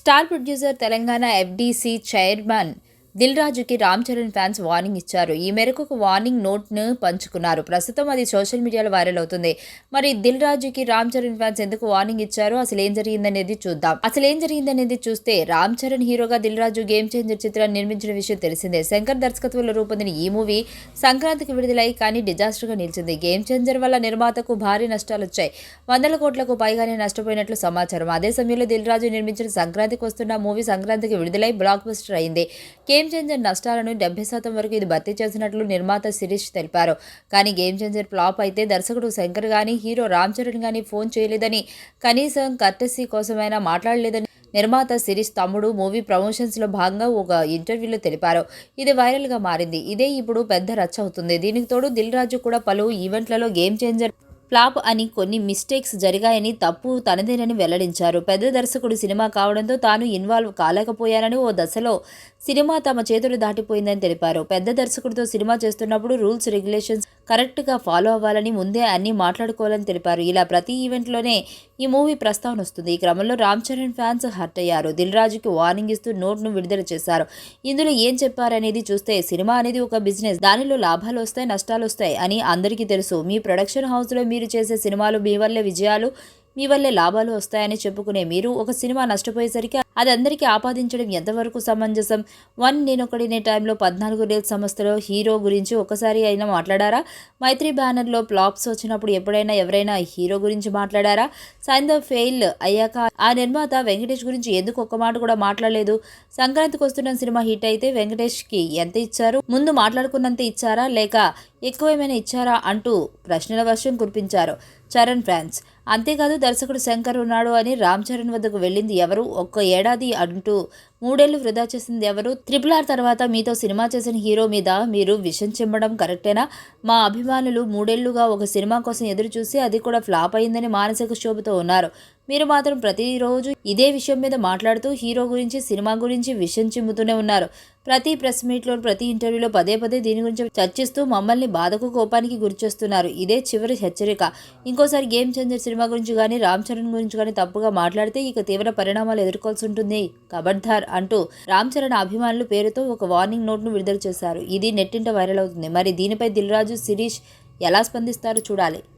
star producer Telangana FDC chairman Dil రాజుకి Ram Charan fans warning ఇచ్చారు. ఈ మేరకు ఒక వార్నింగ్ నోట్ను పంచుకున్నారు. ప్రస్తుతం అది సోషల్ మీడియాలో వైరల్ అవుతుంది. మరి దిల్ రాజుకి రామ్ చరణ్ ఫ్యాన్స్ ఎందుకు వార్నింగ్ ఇచ్చారు? అసలు ఏం జరిగిందనేది చూద్దాం. అసలు ఏం జరిగిందనేది చూస్తే రామ్ చరణ్ హీరోగా దిల్ రాజు గేమ్ చేంజర్ చిత్రాన్ని నిర్మించిన విషయం తెలిసిందే. శంకర్ దర్శకత్వంలో రూపొందిన ఈ మూవీ సంక్రాంతికి విడుదలై కానీ డిజాస్టర్గా నిలిచింది. గేమ్ చేంజర్ వల్ల నిర్మాతకు భారీ నష్టాలు వచ్చాయి వందల కోట్లకు పైగానే నష్టపోయినట్లు సమాచారం. అదే సమయంలో దిల్ రాజు నిర్మించిన సంక్రాంతికి వస్తున్న మూవీ సంక్రాంతికి విడుదలై బ్లాక్ బస్టర్ అయింది గేమ్ చేంజర్ నష్టాలను డెబ్బై శాతం వరకు ఇది భర్తీ చేసినట్లు నిర్మాత శిరీష్ తెలిపారు. కానీ గేమ్ చేంజర్ ఫ్లాప్ అయితే దర్శకుడు శంకర్ గాని హీరో రామ్ చరణ్ గాని ఫోన్ చేయలేదని కనీసం కర్టసీ కోసమైనా మాట్లాడలేదని నిర్మాత సిరీస్ తమ్ముడు మూవీ ప్రమోషన్స్లో భాగంగా ఒక ఇంటర్వ్యూలో తెలిపారు. ఇది వైరల్గా మారింది. ఇదే ఇప్పుడు పెద్ద రచ్చ అవుతుంది. దీనికి తోడు దిల్ రాజు కూడా పలు ఈవెంట్లలో గేమ్ చేంజర్ ఫ్లాప్ అని కొన్ని మిస్టేక్స్ జరిగాయని తప్పు తనదేనని వెల్లడించారు. పెద్ద దర్శకుడు సినిమా కావడంతో తాను ఇన్వాల్వ్ కాలేకపోయానని ఓ దశలో సినిమా తమ చేతులు దాటిపోయిందని తెలిపారు. పెద్ద దర్శకుడితో సినిమా చేస్తున్నప్పుడు రూల్స్ రెగ్యులేషన్స్ కరెక్ట్గా ఫాలో అవ్వాలని ముందే అన్నీ మాట్లాడుకోవాలని తెలిపారు. ఇలా ప్రతి ఈవెంట్లోనే ఈ మూవీ ప్రస్తావన వస్తుంది. ఈ క్రమంలో రామ్ చరణ్ ఫ్యాన్స్ హర్ట్ అయ్యారు. దిల్ రాజుకి వార్నింగ్ ఇస్తూ నోట్ను విడుదల చేశారు. ఇందులో ఏం చెప్పారనేది చూస్తే సినిమా అనేది ఒక బిజినెస్. దానిలో లాభాలు వస్తాయి నష్టాలు వస్తాయి అని అందరికీ తెలుసు. మీ ప్రొడక్షన్ హౌస్లో మీరు చేసే సినిమాలు మీ వల్లే విజయాలు మీ వల్లే లాభాలు వస్తాయని చెప్పుకునే మీరు ఒక సినిమా నష్టపోయేసరికి అది అందరికీ ఆపాదించడం ఎంతవరకు సమంజసం? వన్ నేనొకడినే టైంలో పద్నాలుగు రీల్స్ సంస్థలో హీరో గురించి ఒకసారి అయినా మాట్లాడారా? మైత్రి బ్యానర్లో ఫ్లాప్స్ వచ్చినప్పుడు ఎప్పుడైనా ఎవరైనా హీరో గురించి మాట్లాడారా? సైన్ ఫెయిల్ అయ్యాక ఆ నిర్మాత వెంకటేష్ గురించి ఎందుకు ఒక్క మాట కూడా మాట్లాడలేదు? సంక్రాంతికి వస్తున్న సినిమా హిట్ అయితే వెంకటేష్కి ఎంత ఇచ్చారు? ముందు మాట్లాడుకున్నంత ఇచ్చారా? లేక ఎక్కువ ఏమైనా ఇచ్చారా? అంటూ ప్రశ్నల వర్షం కురిపించారు చరణ్ ఫ్యాన్స్. అంతేకాదు దర్శకుడు శంకర్ ఉన్నాడు అని రామ్ చరణ్ వద్దకు వెళ్ళింది ఎవరు? ఒక్క ఏడాది ఏడాది అంటూ మూడేళ్ళు వృధా చేసింది ఎవరు? త్రిపుల్ ఆర్ తర్వాత మీతో సినిమా చేసిన హీరో మీద మీరు విషం చెమ్మడం కరెక్టేనా? మా అభిమానులు మూడేళ్ళుగా ఒక సినిమా కోసం ఎదురు చూసి అది కూడా ఫ్లాప్ అయిందని మానసిక క్షోభతో ఉన్నారు. మీరు మాత్రం ప్రతిరోజు ఇదే విషయం మీద మాట్లాడుతూ హీరో గురించి సినిమా గురించి విషయం చిమ్ముతూనే ఉన్నారు. ప్రతి ప్రెస్ మీట్లో ప్రతి ఇంటర్వ్యూలో పదే పదే దీని గురించి చర్చిస్తూ మమ్మల్ని బాధకు కోపానికి గురిచేస్తున్నారు ఇదే చివరి హెచ్చరిక. ఇంకోసారి గేమ్ చేంజర్ సినిమా గురించి కానీ రామ్ చరణ్ గురించి కానీ తప్పుగా మాట్లాడితే ఇక తీవ్ర పరిణామాలు ఎదుర్కోవాల్సి ఉంటుంది. కబడ్దార్ అంటూ రామ్ చరణ్ అభిమానులు పేరుతో ఒక వార్నింగ్ నోట్ను విడుదల చేశారు. ఇది నెట్టింట వైరల్ అవుతుంది. మరి దీనిపై దిల్ రాజు శిరీష్ ఎలా స్పందిస్తారో చూడాలి.